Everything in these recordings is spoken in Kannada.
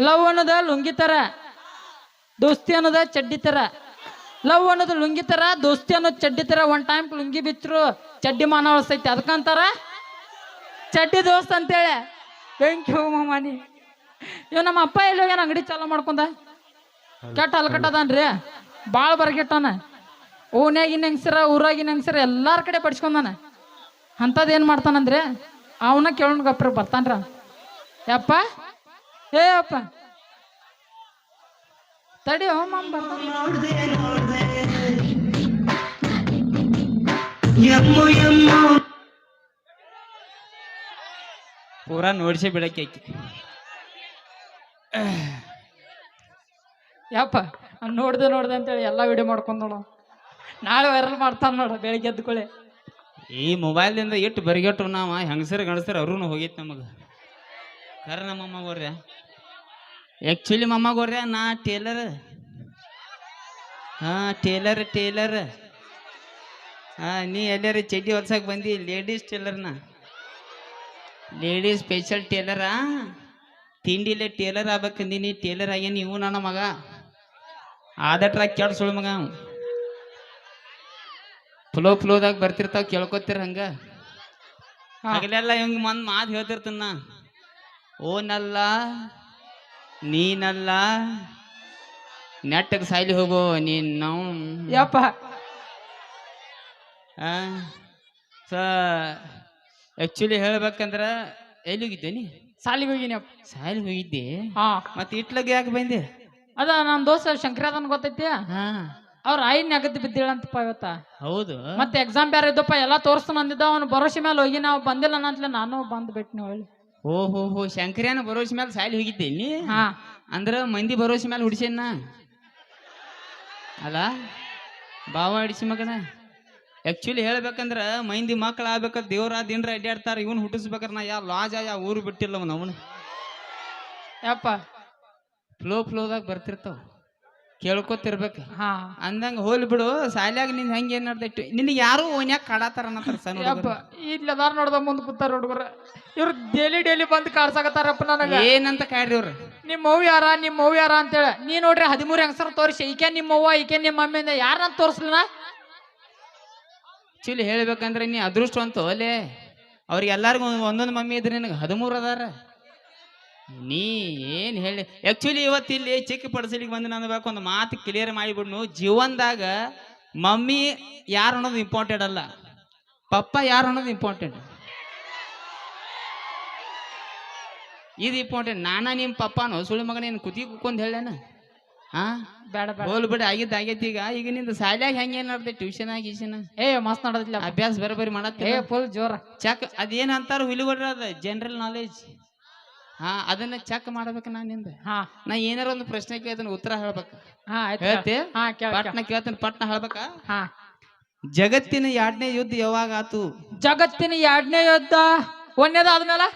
ಲವ್ ಅನ್ನೋದ ಲುಂಗಿ ತರ, ದೋಸ್ತಿ ಅನ್ನೋದ ಚಡ್ಡಿ ತರ. ಲವ್ ಅನ್ನೋದು ಲುಂಗಿ ತರ, ದೋಸ್ತಿ ಅನ್ನೋದು ಚಡ್ಡಿ ತರ. ಒನ್ ಟೈಮ್ ಲುಂಗಿ ಬಿಚ್ಚರು ಚಡ್ಡಿ ಮಾನ ಉಳಿಸೈತಿ ಅದಕ್ಕಂತಾರ ಚಡ್ಡಿ ದೋಸ್ತ್ ಅಂತೇಳಿ. ಥ್ಯಾಂಕ್ ಯು ಮಾಮಾನಿ. ಇವ್ ನಮ್ಮ ಅಪ್ಪ ಎಲ್ಲಿ ಹೋಗ್ಯಾನ? ಅಂಗಡಿ ಚಾಲು ಮಾಡ್ಕೊಂಡ. ಕೆಟ್ಟ ಅಲ್ಕಟ್ಟದನ್ರಿ. ಭಾಳ ಬರಗೆಟ್ಟವನ. ಓನ್ಯಾಗಿನ ಹೆಂಗ್ಸರ ಊರಾಗಿನ ಹೆಂಗ್ಸರ ಎಲ್ಲಾರ ಕಡೆ ಪಡಿಸ್ಕೊಂಡಾನ. ಅಂಥದ್ದು ಏನು ಮಾಡ್ತಾನಂದ್ರೆ, ಅವನ ಕೇಳೋಣ ಗಪ್ರ ಬರ್ತಾನ್ರ. ಯಪ್ಪ ಏ ಅಪ್ಪ. ತಡಿ ಬರ್ತಾನ ಪೂರಾ ನೋಡ್ಸಿ ಬಿಡಕ್ಕೆ ಆಕಿ. ಯಪ್ಪ ನೋಡ್ದೆ ನೋಡ್ದೆ ಅಂತೇಳಿ ಎಲ್ಲ ವಿಡಿಯೋ ಮಾಡ್ಕೊಂಡ್ ನೋಡು. ನಾಳೆ ವೈರಲ್ ಮಾಡ್ತಾನ ನೋಡು ಬೆಳಿಗ್ಗೆ ಎದ್ಕೊಳ್ಳಿ ಈ ಮೊಬೈಲ್ದಿಂದ ಇಟ್ಟು ಬರಿಗೆಟ್ಟು ನಾವು ಹೆಂಗಸರು ಗಂಡಸರು ಅವ್ರೂ ಹೋಗೈತಿ ನಮಗೆ. ಕರ ನಮ್ಮ ಅಮ್ಮಗೋರ್ಯ ಆ್ಯಕ್ಚುಲಿ ಮಮ್ಮಗೋರ್ಯ ನಾ ಟೇಲರ್ ಹಾ ಟೇಲರ್ ಟೇಲರ್ ಹಾ ನೀ ಎಲ್ಲಾರ ಚಡ್ಡಿ ಹೊಲ್ಸಕ್ಕೆ ಬಂದಿ ಲೇಡೀಸ್ ಟೇಲರ್ನ ಲೇಡೀಸ್ ಸ್ಪೆಷಲ್ ಟೇಲರಾ ತಿಂಡಿಲೆ ಟೇಲರ್ ಆಗ್ಬೇಕಂದೀನಿ ಟೇಲರ್ ಆಗ್ಯಾನ ನೀವು ನನ್ನ ಮಗ. ಆದಟ್ರ ಕೆಡ್ ಸುಳು ಮಗ. ಫ್ಲೋ ಫ್ಲೋದಾಗ ಬರ್ತಿರ್ತಾವ ಕೇಳ್ಕೊತೀರ ಹಂಗ? ಆಗಲೆಲ್ಲ ಹಗಲೆಲ್ಲ ಹಿಂಗ್ ಮಂದ್ ಮಾತು ಹೇಳ್ತಿರ್ತನ ಓನಲ್ಲ ನೀನಲ್ಲ ನೆಟ್ಟಗೆ ಸಾಯ್ಲಿ ಹೋಗೋ ನೀನ್ ನಾವು. ಯಪ್ಪ. ಸ ಆ್ಯಕ್ಚುಲಿ ಹೇಳ್ಬೇಕಂದ್ರ ಎಲ್ಲಿ ಹೋಗಿದ್ದೆ ನೀ? ಸಾಲಿಗೆ ಹೋಗಿನಿ ಸಾಯ್ಲಿ ಹೋಗಿದ್ದೆ? ಹಾ. ಮತ್ತೆ ಇಟ್ಲಾಗ ಯಾಕೆ ಬಂದೆ? ಅದ ನಮ್ಮ ದೋಸ್ತ ಶಂಕರಾದನ್ ಗೊತ್ತೈತಿ? ಹಾ. ಅವ್ರ ಐನ್ ಅಗತ್ಯ ಬಿದ್ದಿಳಂತಪ್ಪ ಇವತ್ತ. ಹೌದು. ಮತ್ತೆ ಎಕ್ಸಾಮ್ ಬೇರೆ ಇದ್ದಪ್ಪ ಎಲ್ಲ ತೋರಿಸ್ತಾನ ಅಂದಿದ್ದ ಅವ್ನು ಭರೋಸೆ ಮೇಲೆ ಹೋಗಿ ನಾವು ಬಂದಿಲ್ಲ ಅನ್ನತ್ಲೆ ನಾನು ಬಂದು ಬಿಟ್ನಿ ಹೊಳ್ಳಿ. ಓ ಹೋ ಹೋ ಶಂಕರ್ಯಾನ ಭರೋಸೆ ಮೇಲೆ ಸಾಲಿ ಹೋಗಿದ್ದೆ ನೀ ಹಾ. ಅಂದ್ರ ಮಂದಿ ಭರೋಸೆ ಮೇಲೆ ಹುಡ್ಸೇನ ಅಲ್ಲ ಬಾವ ಹಿಡಿಸಿ ಮಗನ? ಆ್ಯಕ್ಚುಲಿ ಹೇಳ್ಬೇಕಂದ್ರ ಮಂದಿ ಮಕ್ಳು ಆಗ್ಬೇಕಂತ ದೇವ್ರ ದಿನರ ಅಡ್ಡಾಡ್ತಾರ ಇವನು ಹುಟ್ಟಿಸ್ಬೇಕಾರ ನಾ ಯಾವ ಲಾಜ ಯಾವ ಊರು ಬಿಟ್ಟಿಲ್ಲ ಅವ್ನ ಅವನು. ಯಪ್ಪ. ಫ್ಲೋ ಫ್ಲೋದಾಗ ಬರ್ತಿರ್ತಾವ. ಕೇಳ್ಕೊತಿರ್ಬೇಕು. ಹಾ. ಅಂದಂಗ ಹೋಲ್ ಬಿಡು ಸಾಲ್ಯಾಗ ನಿನ್ ಹಂಗೆ ಏನ್ ನಡ್ದೈತಿ. ನಿನಗೆ ಯಾರು ಓನ್ಯಾಗ ಕಾಡತಾರ ಅನ್ನತ್ತಾರ ಸಣ್ಣ ಯಪ್ಪ ಹುಡುಗರು. ನೋಡ್ದ ಮುಂದ್ ಕೂತಾರ ಹುಡುಗರ. ಇವ್ರು ಡೇಲಿ ಡೇಲಿ ಬಂದ್ ಕಾಡ್ಸಾಕತ್ತಾರಪ್ಪ ನನಗ. ಏನಂತ ಕಾಡ್ರಿ ಅವ್ರ ನಿಮ್ಮ ಅವ್ವ ಯಾರ ನಿಮ್ಮ ಅವ್ವ ಯಾರ ಅಂತೇಳಿ. ನೀ ನೋಡ್ರಿ ಹದಿಮೂರು ಹೆಂಗಸರು ತೋರಿಸಿ ಈಕೆ ನಿಮ್ಮ ಅವ್ವ ಈಕೆ ನಿಮ್ಮ ಮಮ್ಮಿಯಿಂದ ಯಾರನ್ನ ತೋರಿಸ್ಲಿನ? ಚಿಲ್ ಹೇಳ್ಬೇಕಂದ್ರೆ ನೀ ಅದೃಷ್ಟವಂತ ಅಂತ ಅವ್ರಿಗೆ ಎಲ್ಲಾರ್ಗು ಒಂದೊಂದು ಮಮ್ಮಿ ಇದ್ರೆ ನಿನಗೆ ಹದಿಮೂರು ಅದಾರ. ನೀ ಏನು ಹೇಳಿ? ಆ್ಯಕ್ಚುಲಿ ಇವತ್ತು ಇಲ್ಲಿ ಚಿಕ್ಕ ಪಡಸಲಿಗೆ ಬಂದು ಬೇಕು ಒಂದು ಮಾತು ಕ್ಲಿಯರ್ ಮಾಡಿಬಿಡ್ನು. ಜೀವನದಾಗ ಮಮ್ಮಿ ಯಾರು ಅನ್ನೋದು ಇಂಪಾರ್ಟೆಂಟ್ ಅಲ್ಲ. ಪಪ್ಪ ಯಾರು ಅನ್ನೋದು ಇಂಪಾರ್ಟೆಂಟ್ ಇದು ಇಂಪಾರ್ಟೆಂಟ್ ನಾನ ನಿಮ್ಮ ಪಪ್ಪನೋ? ಸುಳ್ಳು ಮಗನ ಏನು ಕುತಿ ಕುಕ್ಕೊಂದು ಹೇಳೇನ? ಹಾ ಬೇಡ ಹೋಲ್ ಬಿಡಿ ಆಗಿದ್ದ ಆಗೈತಿ ಈಗ. ಈಗ ನಿಂದ ಶಾಲ್ಯಾಗ ಹೆಂಗೆ ಏನು ನಡ್ದೆ ಟ್ಯೂಷನ್ ಗೀಷನ್ ಏ ಮಸ್ತ್ ನಡದಿಲ್ಲ ಅಭ್ಯಾಸ ಬೇರೆ ಬೇರೆ ಮಾಡತ್ತೆ ಫುಲ್ ಜೋರ. ಚೆಕ್ ಅದೇನ್ ಅಂತಾರ ಹುಲಿಗೊಡ್ರ ಅದ ಜನರಲ್ ನಾಲೆಜ್ ಹಾ ಅದನ್ನ ಚೆಕ್ ಮಾಡ್ಬೇಕು ನಾನು ನಿಂದ. ಹಾ. ನಾ ಏನಾರ ಒಂದು ಪ್ರಶ್ನೆ ಕೇಳ್ತೀನಿ ಉತ್ತರ ಹೇಳ್ಬೇಕು. ಹಾ ಆಯ್ತು. ಹೇಳ್ತಿ? ಹಾ ಕೇಳ ಪಟ್ನ ಕೇಳ್ತೀನಿ ಪಟ್ನ ಹೇಳ್ಬೇಕ? ಹಾ. ಜಗತ್ತಿನ ಎರಡನೇ ಯುದ್ಧ ಯಾವಾಗ ಆತು? ಜಗತ್ತಿನ ಎರಡನೇ ಯುದ್ಧ ಒಂದೇದಾದ್ಮೇಲೆ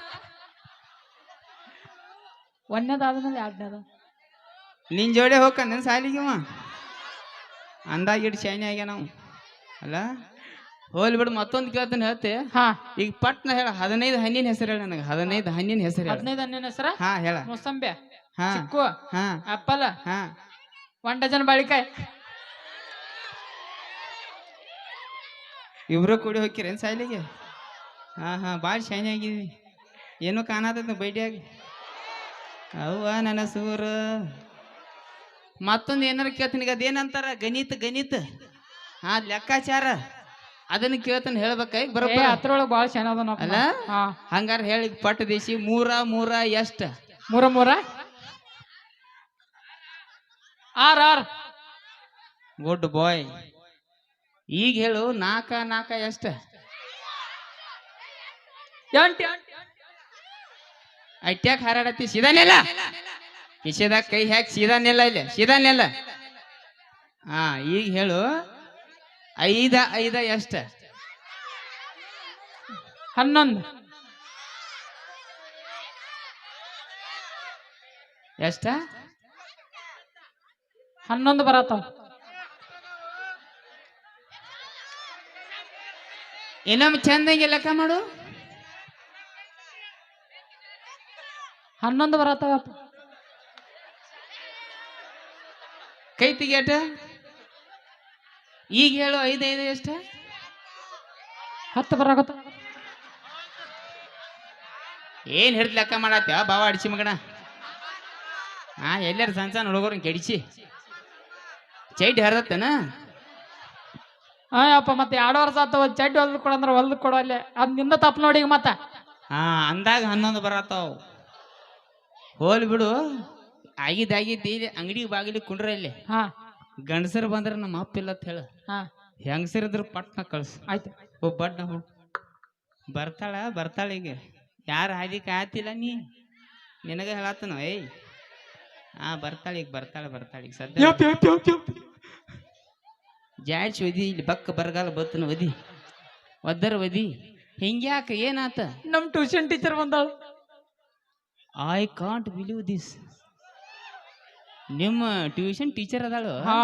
ಒಂದೇದಾದ್ಮೇಲೆ ಎರಡನೇದ? ನಿನ್ ಜೋಡಿ ಹೋಗ ನನ್ನ ಸಾಲಿಗೆ ಅಂದಾಗ ಇಟ್ಟು ಶಾಣಿ ಆಗ್ಯ ನಾವು ಅಲ್ಲ? ಹೋಲ್ ಬಿಡು ಮತ್ತೊಂದು ಕೇಳ್ತೀನಿ ಹೇಳ್ತಿ. ಹಾ. ಈಗ ಪಟ್ನ ಹೇಳ ಹದಿನೈದು ಹಣ್ಣಿನ ಹೆಸರು ಹೇಳ ನನಗೆ ಹದಿನೈದು ಹಣ್ಣಿನ ಹೆಸರು ಹೇಳ. ಹದಿನೈದು ಹಣ್ಣಿನ ಹೆಸರ? ಹಾ ಹೇಳ. ಮೊಸಂಬೆ ಹಾ ಚಿಕ್ಕು ಹಾ ಆಪಲ್ ಹಾ. ಒನ್ ಡಜನ್ ಬಾಳಿಕಾಯಿ. ಇಬ್ರು ಕೂಡಿ ಹೋಗ್ತೀರೇನು ಸಾಯ್ಲಿಗೆ? ಹಾ ಹಾ ಭಾಳ ಶೈನಿ ಆಗಿದ್ವಿ ಏನೂ ಕಾಣತೈತೆ ಬೈಡಿಯಾಗಿ. ಅವ್ವ ನನ್ನ ಸೂರು. ಮತ್ತೊಂದು ಏನಾರ ಕೇಳ್ತೀನಿ ಈಗ ಅದೇನಂತಾರ? ಗಣಿತ ಗಣಿತ. ಹಾ ಲೆಕ್ಕಾಚಾರ. ಅದನ್ನ ಕೇಳ್ತಾನೆ ಹೇಳ್ಬೇಕ ಈಗ ಏ ಬರೋಬ್ಬರ ಅದ್ರೊಳಗೆ ಭಾಳ ಚೆನ್ನಾದ ಅಲ್ಲ? ಹಂಗಾರ ಹೇಳಿ ಪಟ್ಟ ದೇಶಿ ಮೂರ ಮೂರ ಎಷ್ಟ? ಮೂರ ಮೂರ? ಆರ್ ಆರ್. Good boy. ಈಗ ಹೇಳು ನಾಕ ನಾಕ ಎಷ್ಟ? ಎಂಟು. ಹಾರಾಡತಿ ಹಾರಾಡತ್ತಿ ಸೀದಾನೆಲ್ಲ ಕಿಶೆದಾಗ ಕೈ ಹಾಕಿ ಸೀದಾನೆಲ್ಲ ಇಲ್ಲ ಸೀದಾನೆಲ್ಲ ಹಾ ಈಗ ಹೇಳು. ಐದ ಐದ ಎಷ್ಟ? ಹನ್ನೊಂದು. ಎಷ್ಟ? ಹನ್ನೊಂದು ಬರತ್ತಾವ ಇನ್ನೊಮ್ಮೆ ಚಂದಂಗೆ ಲೆಕ್ಕ ಮಾಡು. ಹನ್ನೊಂದು ಬರತ್ತಾವ ಕೈ ತೆಗಿಯಟ ಈಗ ಹೇಳು ಐದು ಐದು ಎಷ್ಟ? ಹತ್ತು ಬರಾಕತ್ತ? ಏನು ಹಿಡ್ದು ಲೆಕ್ಕ ಮಾಡತ್ತ? ಬಾವ ಅಡಿಸಿ ಮಗಣ ಹಾ ಎಲ್ಲಾರು ಸಣ್ಣ ಸಣ್ಣ ಹುಡುಗರನ್ನ ಕೆಡಿಸಿ ಚೈಟ್ ಹರಿದತ್ತನ? ಹಾ ಅಪ್ಪ ಮತ್ತೆ ಎರಡು ವರ್ಷ ಆತವ ಚಡ್ಡಿ ಹೊಲ್ದು ಕೊಡಂದ್ರ ಹೊಲ್ದು ಅಲ್ಲೇ. ಅದು ನಿಂದ ತಪ್ಪು ನೋಡಿ ಈಗ ಮತ್ತೆ. ಹಾ ಅಂದಾಗ ಹನ್ನೊಂದು ಬರತ್ತಾವ. ಹೋಲ್ ಬಿಡು. ಆಗಿದ್ದಾಗಿದ್ದಿ ಅಂಗಡಿಗೆ ಬಾಗಿಲಿ ಕುಂಡ್ರ ಇಲ್ಲಿ. ಹಾ. ಗಂಡಸರು ಬಂದ್ರೆ ನಮ್ಮ ಅಪ್ಪ ಇಲ್ಲ ಅಂತ ಹೇಳ. ಹಾ. ಇದ್ರ ಪಟ್ನ ಕಳ್ಸ. ಆಯ್ತು. ಓ ಬಡ್ ಬರ್ತಾಳ ಬರ್ತಾಳ ಈಗ. ಯಾರು ಹಾದಿ ಕಾತಿಲ್ಲ ನೀ? ನಿನಗ ಹೇಳತ್ತನ ಏಯ್. ಹಾ ಬರ್ತಾಳ ಈಗ ಬರ್ತಾಳ ಬರ್ತಾಳ. ಈಗ ಸದ್ಯ ಜಾಡ್ಸಿ ಒದಿ ಇಲ್ಲಿ ಬಕ್ಕ ಬರಗಾಲ ಬತ್ತನ ಒದಿ. ಒದ್ದರ ಒದಿ. ಹಿಂಗ್ಯಾಕ ಏನಾತ? ನಮ್ ಟ್ಯೂಷನ್ ಟೀಚರ್ ಬಂದಾಳ. ಐ ಕಾಂಟ್ ಬಿಲೀವ್ ದಿಸ್ ನಿಮ್ಮ ಟ್ಯೂಷನ್ ಟೀಚರ್ ಅದಾಳು? ಹಾ.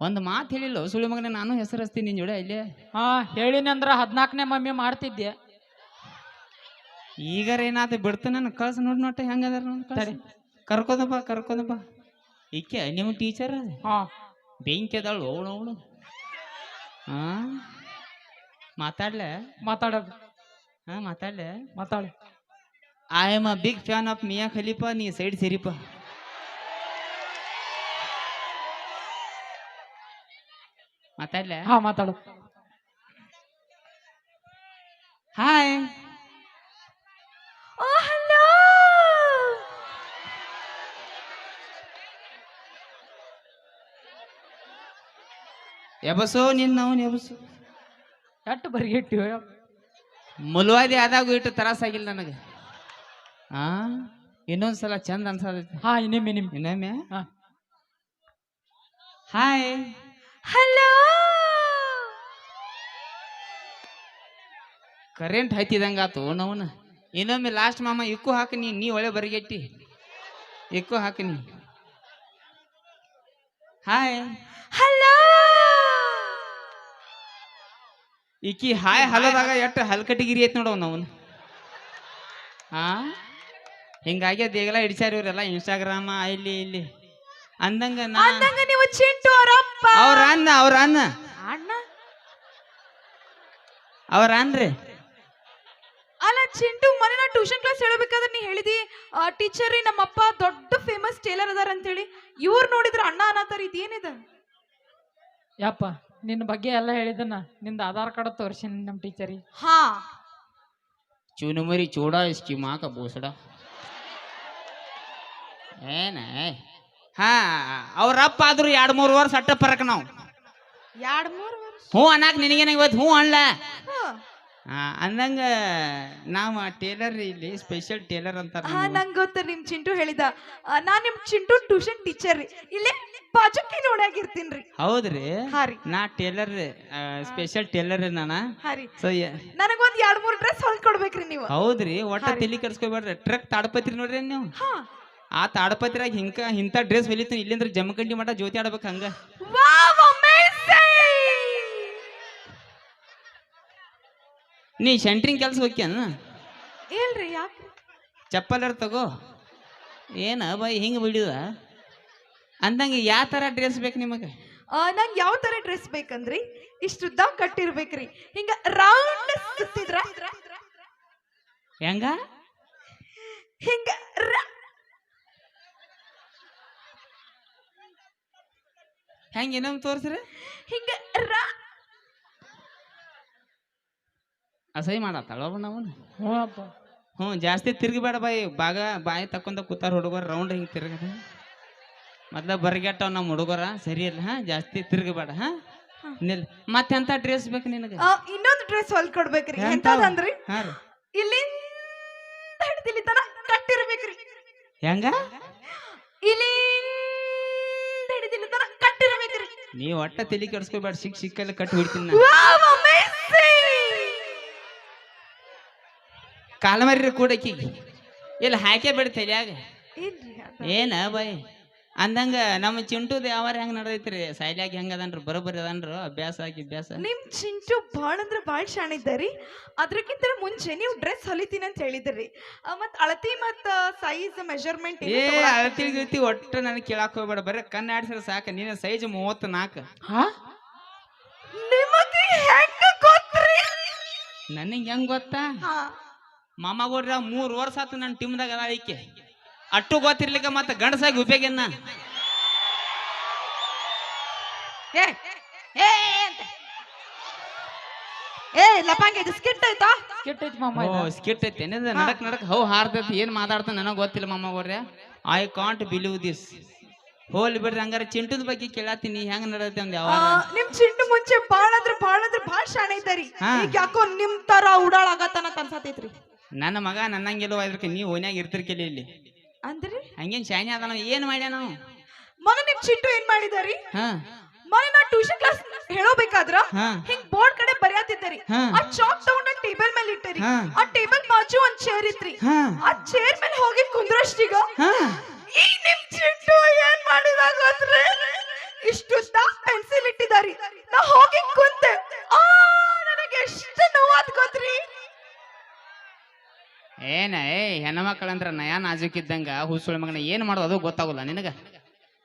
ಒಂದು ಮಾತು ಹೇಳಿಲ್ಲ. ಸುಳಿ ಮಗನ ನಾನು ಹೆಸರು ಹಚ್ತೀನಿ ನಿನ್ ಜೋಡಿ ಇಲ್ಲಿ ಹಾ ಹೇಳಿನಿ ಅಂದ್ರ ಹದ್ನಾಲ್ಕನೇ ಮಮ್ಮಿ ಮಾಡ್ತಿದ್ದೆ. ಈಗಾರ ಏನಾತ? ಬಿಡ್ತಾನ ಕಳ್ಸ ನೋಡಿ ನೋಟ ಹೆಂಗದಾರ ನೋಡಿ. ಕರ್ಕೋದಪ್ಪ ಕರ್ಕೋದಪ್ಪ ಈಕೆ ನಿಮ್ಮ ಟೀಚರ್ ಹಾ. ಬೆಂಕಿ ಅದಾಳು. ಅವಳು ಅವಳು. ಹಾ? ಮಾತಾಡ್ಲೆ? ಮಾತಾಡ ಹಾ ಮಾತಾಡ್ಲೆ? ಮಾತಾಡು. I am a big fan of Mia Khalifa ನೀ ಸೈಡ್ ಸೇರಿಪ ಮಾತಾಡ್ಲ? ಹಾ ಮಾತಾಡು. ಹಾಯ್ ಓ ಹಲೋ. ಎಬಸೋ ನಿನ್ನ ಅವನು ಎಬಸು. ಎಟ್ಟು ಬರಿಗೆಟ್ಟಿವ ಮುಲ್ವಾದಿ ಆದಾಗೂ ಇಟ್ಟು ತರಾಸಾಗಿಲ್ಲ ನನಗೆ. ಆ? ಇನ್ನೊಂದ್ಸಲ ಚಂದ ಅನ್ಸದೈತಿ ಹಾ ಇನ್ನೊಮ್ಮೆ ನಿಮ್ಮ ಇನ್ನೊಮ್ಮೆ? ಹಾ. ಹಾಯ್ ಹಲೋ ಕರೆಂಟ್ ಹತ್ತಿದಂಗ ಆತು ನವನ ಇನ್ನೊಮ್ಮೆ ಲಾಸ್ಟ್ ಮಾಮ ಇಕ್ಕು ಹಾಕಿ ನೀ ಒಳ್ಳೆ ಬರಿಗೆಟ್ಟಿ. ಇಕ್ಕು ಹಾಕಿನಿ ಹಾಯ್ ಹಲೋ ಈಕಿ ಹಾಯ್ ಹಲೋದಾಗ ಎಷ್ಟು ಹಲ್ಕಟ್ಟಿಗಿರಿ ಐತಿ ನೋಡವ್ ನವನ್ ಹಾ ಹಿಂಗಾಗಿ ಅದೇಗೆಲ್ಲ ಹಿಡಿಸ್ಯಾರ ಇವರೆಲ್ಲ ಇನ್ಸ್ಟಾಗ್ರಾಮ ಇಲ್ಲಿ ಇಲ್ಲಿ. ಅಂದಂಗ ನಾ ಅಂದಂಗ ನೀವು ಚಿಂಟು ಅವರಪ್ಪ. ಅವ್ರ ಅನ್ನ ಅವ್ರ ಅನ್ನ ಅಣ್ಣ? ಅವ್ರ ಅನ್ರಿ ಅಲ್ಲ ಚಿಂಟು ಮೊನ್ನೆ ನಾ ಟ್ಯೂಷನ್ ಕ್ಲಾಸ್ ಹೇಳಬೇಕಾದ್ರೆ ನೀ ಹೇಳಿದಿ ಟೀಚರ್ ರೀ ನಮ್ಮಪ್ಪ ದೊಡ್ಡ ಫೇಮಸ್ ಟೇಲರ್ ಅದಾರ ಅಂತೇಳಿ. ಇವ್ರು ನೋಡಿದ್ರ ಅಣ್ಣ ಅನ್ನತಾರ ಇದೇನಿದ? ಯಪ್ಪ ನಿನ್ನ ಬಗ್ಗೆ ಎಲ್ಲ ಹೇಳಿದನ ನಿಂದ ಆಧಾರ್ ಕಾರ್ಡ್ ತೋರಿಸಿ ನಮ್ಮ ಟೀಚರಿ ಹಾ. ಚೂನುಮರಿ ಚೂಡ ಇಸ್ಕಿ ಮಾಕ ಬೋಸಡ. ಏನ ಹಾ ಅವ್ರಪ್ಪ ಆದ್ರು ಎರಡ್ ಮೂರು ವರ್ಷ ಅಟ್ಟ ಪರಕ್ ನಾವು. ಎರಡ್ ಮೂರು ಹ್ಞೂ ಅನ್ನಕ್ ನಿನಗೇನ ಇವತ್ತು ಹ್ಞೂ ಅನ್ಲ? ಆ, ಅಂದಂಗ ನಾವು ಟೇಲರ್ ಇಲ್ಲಿ ಸ್ಪೆಷಲ್ ಟೇಲರ್ ಅಂತ ಹಾ ನಂಗೆ ಗೊತ್ತು ನಿಮ್ ಚಿಂಟು ಹೇಳಿದ. ನಾ ನಿಮ್ಮ ನಿಮ್ ಚಿಂಟು ಟ್ಯೂಷನ್ ಟೀಚರ್ ರೀ. ಇಲ್ಲೇ ಬಾಜುಕಿ ನೋಡಾಗಿರ್ತೀನಿ ರೀ. ಹೌದ್ರಿ ಹಾ ರೀ. ನಾ ಟೇಲರ್ ಸ್ಪೆಷಲ್ ಟೇಲರ್ ನಾನ. ಹಾ ರೀ. ಸೊ ನನಗೊಂದ್ ಎರಡ್ ಮೂರ್ ಡ್ರೆಸ್ ಹೊಲ್ಕೊಡ್ಬೇಕ್ರಿ ನೀವು. ಹೌದ್ರಿ ಒಟ್ಟ. ತಲಿ ಕೆಡ್ಸ್ಕೊಬೇಡ್ರಿ ಟ್ರಕ್ ತಾಡ್ಪತ್ರಿ ನೋಡ್ರಿ ನೀವು? ಹಾ. ಆ ತಾಡಪತ್ರಾಗ ಹಿಂಕ ಇಂಥ ಡ್ರೆಸ್ ಹೊಲಿತೀನಿ ಇಲ್ಲಿಂದ್ರ ಜಮಖಂಡಿ ಮಠ ಜ್ಯೋತಿ ಆಡ್ಬೇಕು ಹಂಗ. ನೀ ಸೆಂಟ್ರಿಂಗ್ ಕೆಲ್ಸ ಹೋಗ್ಯಾನ? ಏನ್ರಿ ಯಾಕೆ? ಚಪ್ಪಲರ್ ತಗೋ. ಏನ ಬೈ ಹಿಂಗೆ ಬಿಡಿದ? ಅಂದಂಗೆ ಯಾವ ಥರ ಡ್ರೆಸ್ ಬೇಕು ನಿಮಗೆ? ನಂಗೆ ಯಾವ ತರ ಡ್ರೆಸ್ ಬೇಕಂದ್ರಿ? ಇಷ್ಟು ಉದ್ದ ಕಟ್ಟಿರ್ಬೇಕ್ರಿ. ಹಿಂಗ ರೌಂಡ್ ಸುತ್ತಿದ್ರ. ಹೆಂಗ? ಹಿಂಗ ರ- ಹೆಂಗೆ ಇನ್ನೊಮ್ಮೆ ತೋರಿಸ್ರಿ? ಹಿಂಗ ರ- ಅಸಹ್ಯ ಮಾಡತ್ತಾಳ ನಾವು ಹ್ಞೂ ಅಪ್ಪ. ಹ್ಞೂ ಜಾಸ್ತಿ ತಿರುಗಬೇಡ ಬಾಯಿ ಬಾಗ ಬಾಯಿ ತಕ್ಕೊಂತ ಕೂತಾರ ಹುಡುಗರ ರೌಂಡ್ ಹಿಂಗೆ ತಿರುಗದ. ಮೊದ್ಲ ಬರಿಗೆಟ್ಟವ್ ನಮ್ಮ ಹುಡುಗರ ಸರಿ ಇಲ್ಲ ಹಾ ಜಾಸ್ತಿ ತಿರುಗಬೇಡ ಹಾ. ನಿಲ್ ಮತ್ತೆಂತ ಡ್ರೆಸ್ ಬೇಕು ನಿನಗೆ? ಇನ್ನೊಂದು ಡ್ರೆಸ್ ಹೊಲ್ಕೊಡ್ಬೇಕ್ರಿ? ಎಂತದಂದ್ರಿ ಹಾ ರೀ. ಇಲ್ಲಿ ಹಿಡ್ದಿಲ್ಲಿ ತನ ಕಟ್ಟಿರ್ಬೇಕ್ರಿ. ಹೆಂಗ? ಇಲ್ಲಿಂದ ಕಟ್ಟಿರ್ಬೇಕ್ರಿ ನೀ ಒಟ್ಟ ತಲೆ ಕೆಡ್ಸ್ಕೊಬೇಡ ಸಿಕ್ಕ ಸಿಕ್ಕಲ್ಲಿ ಕಟ್ಟಿ ಬಿಡ್ತೀನಿ ನಾ ವಾವ್ ಅಮೇಜಿಂಗ್ ಕಾಲ ಮರಿ ಕೂಡಕಿ ಇಲ್ಲ ಹಾಕೇ ಬಿಡ ಏನು ಏನ್ರಿ ಅದ? ಏನ ಬಾಯ್ ಅಂದಂಗ ನಮ್ಮ ಚಿಂಟು ಯಾವಾರ ಹೆಂಗ್ ನಡೆದೈತ್ರಿ? ಸೈಲಾಗ್ ಹೆಂಗ್ ಅದನ್ರಿ? ಬರೋಬ್ಬರಿ ಅದನ್ರು? ಅಭ್ಯಾಸ ಆಗಿ ಅಭ್ಯಾಸ? ನಿಮ್ ಚಿಂಟು ಭಾಳ ಅಂದ್ರೆ ಭಾಳ ಶಾಣಿದ್ದಾರಿ ಅದ್ರಕ್ಕಿಂತ ಮುಂಚೆ ನೀವು ಡ್ರೆಸ್ ಹೊಲಿತೀನಿ ಅಂತ ಹೇಳಿದ್ರಿ. ಮತ್ ಅಳತಿ ಮತ್ತ ಸೈಜ್ ಮೆಜರ್ಮೆಂಟ್ ಏ ಅಳತಿ ಗಿಳತಿ ಒಟ್ಟು ನನಗೆ ಕೇಳಾಕ್ ಹೋಗ್ಬೇಡ. ಬರೀ ಕಣ್ಣ ಆಡ್ಸಿರ ಸಾಕ. ನೀನು ಸೈಜ್ ಮೂವತ್ತು ನಾಲ್ಕು ಹಾ? ನಿಮಗೆ ಹೆಂಗ ಗೊತ್ತ್ರಿ? ನನಗೆ ಹೆಂಗ್ ಗೊತ್ತಾ? ಹಾ. ಮಾಮ ಗೌಡ್ರ ಮೂರು ವರ್ಷ ಆತು ನನ್ನ ಟಿಮ್ದಾಗ ಅದ ಈಕೆ. ಅಟ್ಟು ಗೊತ್ತಿರ್ಲಿಕ್ಕೆ ಮತ್ತೆ ಗಂಡಸಾಗಿ ಉಪಯೋಗನ್ನ ಏ ಏ ಅಂತ. ಏ ಲಪಂಗೆ ಇದು ಸ್ಕಿಟ್ ಆಯ್ತಾ? ಕೆಟ್ಟೈತಿ ಮಾಮ ಓ ಸ್ಕಿಟ್ ಐತಿ. ಏನಿದೆ? ನಡಕ್ ನಡಕ್ ಹೌ ಹಾರ್ತೈತಿ? ಏನ್ ಮಾತಾಡ್ತಾ ನನಗೆ ಗೊತ್ತಿಲ್ಲ ಮಾಮ ಗೌಡ್ರೆ ಐ ಕಾಂಟ್ ಬಿಲೀವ್ ದಿಸ್ ಹೋಲಿ ಬಿಡ್ರಿ ಹಂಗಾರ ಚಿಂಟದ ಬಗ್ಗೆ ಕೇಳತ್ತೀನಿ. ಹೆಂಗ್ ನಡತ್ತೆ ಅಂದ್ ಯಾವ ನಿಮ್ ಚಿಂಟು ಮುಂಚೆ ಬಾಳ ಅಂದ್ರೆ ಬಾಳ ಅಂದ್ರೆ ಬಾಳ ಶಾಣೆ ಐತರಿ. ಈಗ ಯಾಕೋ ನಿಮ್ ತರ ಉಡಾಳ ಆಗತ್ತನ ಅನ್ಸತೈತ್ರಿ ನನ್ನ ಮಗ ನನ್ನಂಗಿಲ್ವ ಇದ್ರಕ್ಕೆ ನೀವು ಓನ್ಯಾಗ ಕೇಳಿ ಇಲ್ಲಿ. ಅಂದ್ರಿ? ಹಂಗೇನ್ ಶಾನೆ ಅದ ನಾವು ಏನ್ ಮಾಡ್ಯಾನ ನಾವು ಮೊನ್ನೆ ನಿಮ್ ಚಿಂಟು ಏನ್ ಮಾಡಿದಾರಿ ಹಾ. ಮೊನ್ನೆ ನಾ ಟ್ಯೂಷನ್ ಕ್ಲಾಸ್ ಹೇಳೋಬೇಕಾದ್ರ ಹಾ. ಹಿಂಗ್ ಬೋರ್ಡ್ ಕಡೆ ಬರೆಯತ್ತಿದ್ದರಿ ಹಾ. ಆ ಚಾಕ್ ತಗೊಂಡ ಟೇಬಲ್ ಮೇಲೆ ಇಟ್ಟರಿ ಹಾ. ಆ ಟೇಬಲ್ ಬಾಜು ಒಂದ್ ಚೇರ್ ಇತ್ರಿ. ಹಾ. ಆ ಚೇರ್ ಮೇಲೆ ಹೋಗಿ ಕುಂದ್ರಷ್ಟೀಗ ಹಾ. ಈ ನಿಮ್ ಚಿಂಟು ಏನ್ ಮಾಡಿದಾಗ ಗೊತ್ತ್ರಿ? ಇಷ್ಟುದ್ದ ಪೆನ್ಸಿಲ್ ಇಟ್ಟಿದಾರಿ ನಾ ಹೋಗಿ ಕುಂತೆ ಆ ನನಗೆ ಎಷ್ಟು ನೋವಾದ್ ಗೊತ್ತ್ರಿ ಏನ ಏ ಹೆಣ್ಮಕ್ಳಂದ್ರ ನಯಾ ನಾಜುಕಿದ್ದಂಗ ಹುಸುಳ ಮಗನ ಏನ್ ಮಾಡೋದು ಅದು ಗೊತ್ತಾಗಲ್ಲ ನಿನಗ.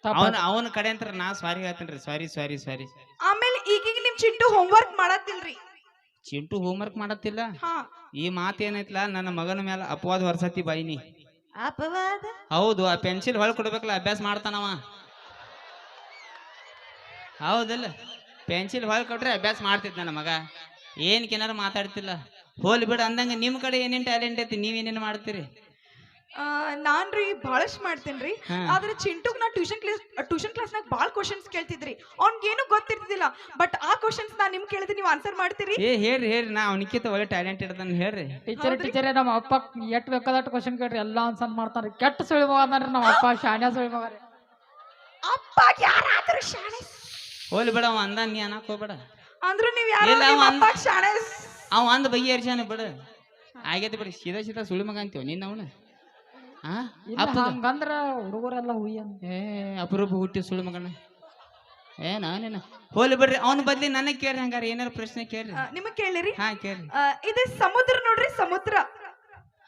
ಅವನ ಅವನ ಕಡೆ ಅಂತ ನಾ ಸಾರಿ ಹೇಳ್ತೀನಿ ಸಾರಿ ಸಾರಿ ಸಾರಿ ಆಮೇಲೆ ಈಗೀಗ ನಿಮ್ ಚಿಂಟು ಹೋಮ್ವರ್ಕ್ ಮಾಡತ್ತಿಲ್ರಿ? ಚಿಂಟು ಹೋಮ್ವರ್ಕ್ ಮಾಡತ್ತಿಲ್ಲ? ಹಾ. ಈ ಮಾತು ಏನೈತ್ಲ ನನ್ನ ಮಗನ ಮೇಲೆ ಅಪವಾದ ಹೊರಸತಿ ಬಾಯಿನಿ. ಅಪವಾದ? ಹೌದು ಆ ಪೆನ್ಸಿಲ್ ಹೊಳ್ ಕೊಡ್ಬೇಕಲ್ಲ ಅಭ್ಯಾಸ ಮಾಡ್ತಾನವ ಹೌದಲ್ಲ. ಪೆನ್ಸಿಲ್ ಹೊಳ್ ಕೊಟ್ರೆ ಅಭ್ಯಾಸ ಮಾಡ್ತಿದ್ ನನ್ನ ಮಗ. ಏನ್ಕೇನಾರು ಮಾತಾಡ್ತಿಲ್ಲ. ಹೋಲಿ ಬಿಡ ಅಂದಂಗ ನಿಮ್ ಕಡೆ ಏನೇನ್ ಟ್ಯಾಲೆಂಟ್ ಐತಿ ನೀವ್ ಏನೇನ್ ಮಾಡ್ತೀರಿ? ನಾನ್ ರೀ ಬಹಳಷ್ಟು ಮಾಡ್ತೇನ್ರಿ. ಆದ್ರೆ ಚಿಂಟುಗ್ ನಾ ಟ್ಯೂಷನ್ ಕ್ಲಾಸ್ ಟ್ಯೂಷನ್ ಕ್ಲಾಸ್ನಾಗ ಭಾಳ ಕ್ವಶನ್ಸ್ ಕೇಳ್ತಿದ್ರಿ. ಅವ್ನ್ಗೇನು ಗೊತ್ತಿರ್ತಿದ್ದಿಲ್ಲ. ಬಟ್ ಆ ಕ್ವಶನ್ಸ್ ನಾ ನಿಮ್ ಕೇಳಿದ್ರೆ ನೀವು ಆನ್ಸರ್ ಮಾಡ್ತೀರಿ? ಏ ಹೇಳ್ರಿ ಹೇಳ್ರಿ ನಾ ಅವನಿಕ್ಕಿಂತ ಒಳ್ಳೆ ಟ್ಯಾಲೆಂಟ್ ಇರ್ತಾನೆ ಹೇಳ್ರಿ. ಟೀಚರ್ ಟೀಚರ್ ನಮ್ಮ ಅಪ್ಪ ಎಟ್ ಬೇಕಾದಷ್ಟು ಕ್ವಶನ್ ಕೇಳ್ರಿ ಎಲ್ಲ ಆನ್ಸರ್ ಮಾಡ್ತಾರ ಕೆಟ್ಟ ಸುಳಿ ಮಗ ಅದಾನ್ರಿ ನಮ್ಮ ಅಪ್ಪ ಶಾಣ್ಯ ಸುಳಿ ಮಗ ರೀ ಅಪ್ಪ ಯಾರಾದ್ರೂ ಶಾಣೆ ಹೋಲ್ ಬಿಡ ಅವ ಅಂದ ನೀ ಅನ್ನಕ್ ಹೋಗ್ಬೇಡ. ಅಂದ್ರೆ ನೀವು ಯಾರು ಶಾಣೆ ಅವ ಅಂದ ಬಗೆಹರಿಸ್ಯಾನ ಬಿಡ. ಆಗೈತೆ ಬಿಡಿ ಸೀದಾ ಸೀದಾ ಸುಳಿ ಮಗ ಅಂತೀವ ನಿನ್ನ ಅವನ? ಆ? ಅಪ್ಪ ಹಂಗಂದ್ರ ಹುಡುಗರೆಲ್ಲ ಹುಯ್ಯ ಏ ಅಪರೂಪ ಹುಟ್ಟಿ ಸುಳಿ ಮಗನ. ಏ ನಾನೇನ? ಹೋಲಿ ಬಿಡ್ರಿ ಅವನ ಬದ್ಲಿ ನನಗೆ ಕೇಳ್ರಿ ಹಂಗಾರ ಏನಾರ ಪ್ರಶ್ನೆ ಕೇಳ್ರಿ. ನಿಮಗ್ ಕೇಳಿರಿ ಹಾ ಕೇಳ್ರಿ. ಇದು ಸಮುದ್ರ ನೋಡ್ರಿ ಸಮುದ್ರ.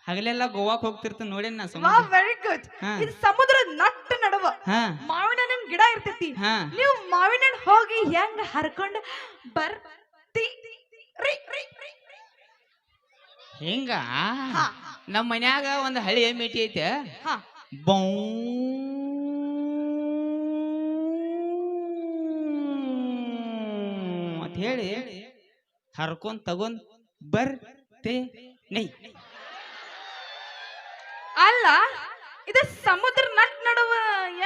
ಹಗಲೆಲ್ಲ ಗೋವಾಕ್ ಹೋಗ್ತಿರ್ತ ನೋಡೇನ್ ನಾ ವಾ ಸಮುದ್ರ ವೆರಿ ಗುಡ್ ಇದು ಸಮುದ್ರ ನಟ್ಟ ನಡುವ. ಹಾ. ಮಾವಿನ ಹಣ್ಣಿನ ಗಿಡ ಇರ್ತೈತಿ. ಹಾ. ನೀವು ಮಾವಿನ ಹಣ್ಣು ಹೋಗಿ ಹೆಂಗ್ ಹರ್ಕೊಂಡು ಬರ್ತಿ. ಹಿಂಗ. ನಮ್ಮ ಮನ್ಯಾಗ ಒಂದು ಹಳಿ ಮೇಟಿ ಐತೆ. ಹಾ. ಬೌ. ಅಂತ ಹೇಳಿ ಹರ್ಕೊಂಡ್ ತಗೊಂಡ್ ಬರ್ತೆ ನೈ ಅಲ್ಲ ಇದು ಸಮುದ್ರ ನಟ್ ನಡುವ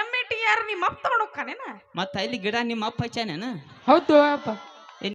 ಎಮ್ಮೆ ಟಿ ಯಾರು ನಿಮ್ಮ ಅಪ್ಪ ತಗೊಂಡ್ ಮತ್ತೆ ಮತ್ತ ಅಲ್ಲಿ ಗಿಡ ನಿಮ್ಮ ಅಪ್ಪ ಹಚ್ಚಾನೇನ ಹೌದು ಅಪ್ಪ.